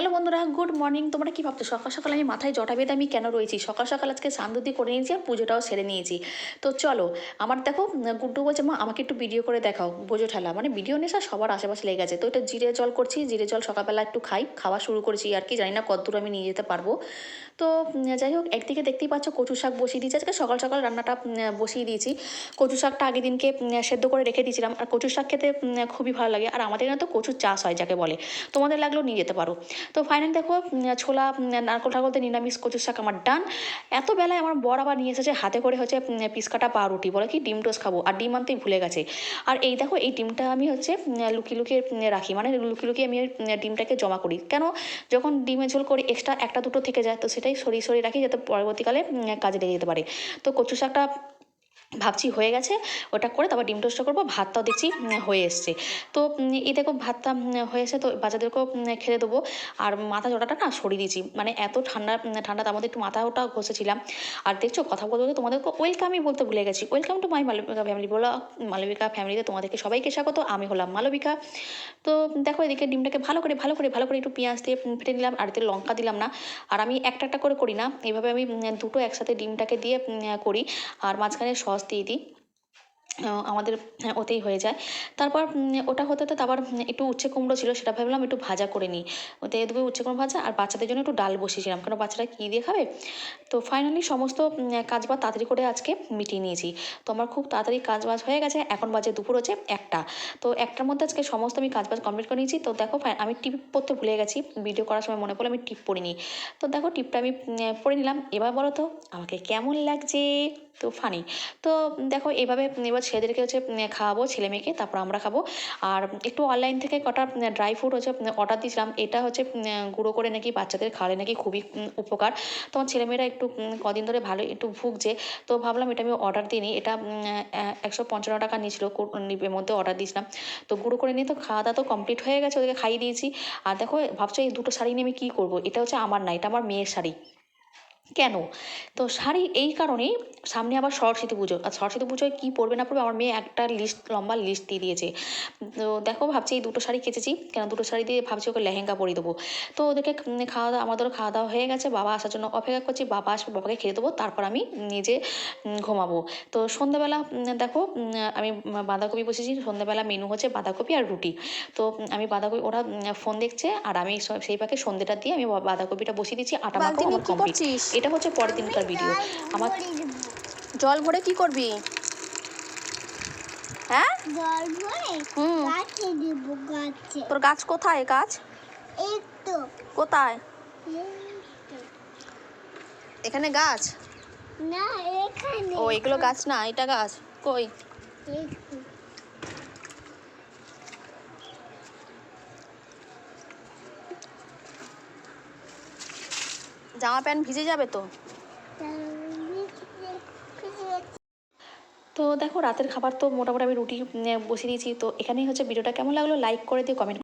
Hello বন্ধুরা, good morning. তোমরা কি ভাবছ, সকাল সকাল আমি মাথায় জটা বেঁধে আমি কেন রয়েছি? সকাল সকাল আজকে সান্দুদি করে নিয়েছি আর পুজোটাও সেরে নিয়েছি। তো চলো, আমার দেখো, গুড্ডু বলছে, মা, আমাকে একটু ভিডিও করে দেখাও বোঝো ঠেলা। মানে ভিডিও নেশা সবার আশেপাশে লেগে গেছে। তো এটা জিরে জল করছি, জিরে জল সকালবেলা একটু খাই, খাওয়া শুরু করেছি আর কি, জানি না কতদূর আমি নিয়ে যেতে পারব। তো যাই হোক, একদিকে দেখতেই পাচ্ছ কচু শাক বসিয়ে দিয়েছি, আজকে সকাল সকাল রান্নাটা বসিয়ে দিয়েছি। কচু শাকটা আগের দিনকে সেদ্ধ করে রেখে দিয়েছিলাম আর কচু শাক খেতে খুবই ভালো লাগে। আর আমাদের এখানে তো কচুর চাষ হয়, যাকে বলে। তোমাদের লাগলেও নিয়ে যেতে পারো। তো ফাইনাল দেখো ছোলা নারকোল ঠাকুরতে নিরামিষ কচুর শাক আমার ডান এত বেলায় আমার বর আবার নিয়ে এসেছে হাতে করে হচ্ছে উম, পিস কাটা পাউরুটি। বলে কি ডিম টোস্ট খাব। আর ডিম আনতেই ভুলে গেছে। আর এই দেখো এই ডিমটা আমি হচ্ছে উম, লুকিয়ে রাখি। মানে লুকিয়ে লুকিয়ে আমি ডিমটাকে জমা করি। কেন? যখন ডিমের ঝোল করি এক্সট্রা একটা দুটো থেকে যায় তো সেটাই সরিয়ে সরিয়ে রাখি যাতে পরবর্তীকালে কাজে লেগে যেতে পারে। তো কচু শাকটা ভাবছি হয়ে গেছে, ওটা করে তারপর ডিম টোস্টটা করব, ভাতটাও দেখছি হয়ে এসছে। তো এই দেখো ভাতটা হয়ে এসে তো বাচ্চাদেরকেও খেতে দেবো। আর মাথা জটাটা না সরিয়ে দিয়েছি মানে এত ঠান্ডা ঠান্ডা তার মধ্যে একটু মাথা ওটা ঘষেছিলাম। আর দেখছ, কথা বলতে বলতে তোমাদেরকে ওয়েলকামই বলতে ভুলে গেছি। Welcome to my Malabika family বলো মালবিকা ফ্যামিলিতে তোমাদেরকে সবাইকে স্বাগত, আমি হলাম মালবিকা। তো, দেখো এদিকে ডিমটাকে ভালো করে ভালো করে ভালো করে একটু পেঁয়াজ দিয়ে ফেটে নিলাম আর এতে লঙ্কা দিলাম না। আর আমি একটা একটা করে করি না এইভাবে আমি দুটো একসাথে ডিমটাকে দিয়ে করি। আর মাঝখানে সস দিয়ে দিই। আমাদের হ্যাঁ, ওতেই হয়ে যায়। তারপর ওটা হতে হতে উম, একটু উচ্ছে কুমড়ো ছিল সেটা ভাবলাম একটু ভাজা করে নিই। ওতে দুটো উচ্ছে কুমড়ো ভাজা আর বাচ্চাদের জন্য একটু ডাল বসিয়েছিলাম। কারণ বাচ্চারা কী দিয়ে খাবে? তো ফাইনালি সমস্ত কাজ বাজ তাড়াতাড়ি করে আজকে মিটিয়ে নিয়েছি। তো আমার খুব তাড়াতাড়ি কাজ বাজ হয়ে গেছে। এখন বাজে দুপুর হচ্ছে একটা। তো একটার মধ্যে আজকে সমস্ত আমি কাজ বাজ কমপ্লিট করে নিয়েছি। তো দেখো আমি টিপ পড়তে ভুলে গেছি। ভিডিও করার সময় মনে পড়ল আমি টিপ পড়িনি। তো দেখো টিপটা আমি পড়ে নিলাম। এবার বলো তো আমাকে কেমন লাগছে? তো ফানি তো দেখো, এভাবে এবার ছেলেদেরকে হচ্ছে খাওয়াবো, ছেলে মেয়েকে, তারপর আমরা খাব। আর একটু অনলাইন থেকে কটা ড্রাই ফ্রুট হচ্ছে অর্ডার দিয়েছিলাম, এটা হচ্ছে গুঁড়ো করে নাকি বাচ্চাদের খাওয়ালে নাকি খুবই উপকার। তখন ছেলেমেয়েরা একটু কদিন ধরে ভালো, একটু ভুগছে, তো ভাবলাম এটা আমি অর্ডার দিই নি। এটা একশো পঞ্চান্ন টাকা নিয়েছিল এর মধ্যে অর্ডার দিয়েছিলাম। তো গুঁড়ো করে নিয়ে তো খাওয়া দাওয়া তো কমপ্লিট হয়ে গেছে, ওদেরকে খাইয়ে দিয়েছি। আর দেখো, ভাবছ এই দুটো শাড়ি নিয়ে আমি কী করব? এটা হচ্ছে আমার না, এটা আমার মেয়ের শাড়ি। কেন? তো শাড়ি এই কারণেই সামনে আবার সরস্বতী পুজো। আর সরস্বতী পুজোয় কী পরবে না পরবে আমার মেয়ে একটা লিস্ট লম্বা লিস্ট দিয়ে দিয়েছে। তো দেখো ভাবছি এই দুটো শাড়ি কেচেছি কেন দুটো শাড়ি দিয়ে ভাবছি ওকে লেহেঙ্গা পরিয়ে দেবো। তো ওদেরকে খাওয়া দাওয়া আমাদেরও খাওয়া দাওয়া হয়ে গেছে বাবা আসার জন্য অপেক্ষা করছি বাবা আসবে বাবাকে খেতে দেবো তারপর আমি নিজে ঘুমাবো। তো সন্ধ্যাবেলা দেখো আমি বাঁধাকপি বসেছি সন্ধ্যাবেলা মেনু হচ্ছে বাঁধাকপি আর রুটি। তো আমি বাঁধাকপি ওরা ফোন দেখছে আর আমি সেই পাকে সন্ধ্যেটা দিয়ে আমি বা- বাঁধাকপিটা বসিয়ে দিচ্ছি আটা নিয়ে আমার কমপ্লিট? এটা হচ্ছে পরের দিনকার ভিডিও আমার জল ভরে কি করবি? হ্যাঁ? জল ভরে গাছে দিব গাছে। তোর গাছ কোথায় গাছ? একটু কোথায়? এখানে গাছ? না এখানে। ও এগুলো গাছ না এটা গাছ। কই? জামা প্যান্ট ভিজে যাবে তো? তো দেখো, রাতের খাবার তো মোটামুটি আমি রুটি বসিয়ে দিয়েছি। তো এখানেই হচ্ছে ভিডিওটা। কেমন লাগল? লাইক করে দিও কমেন্ট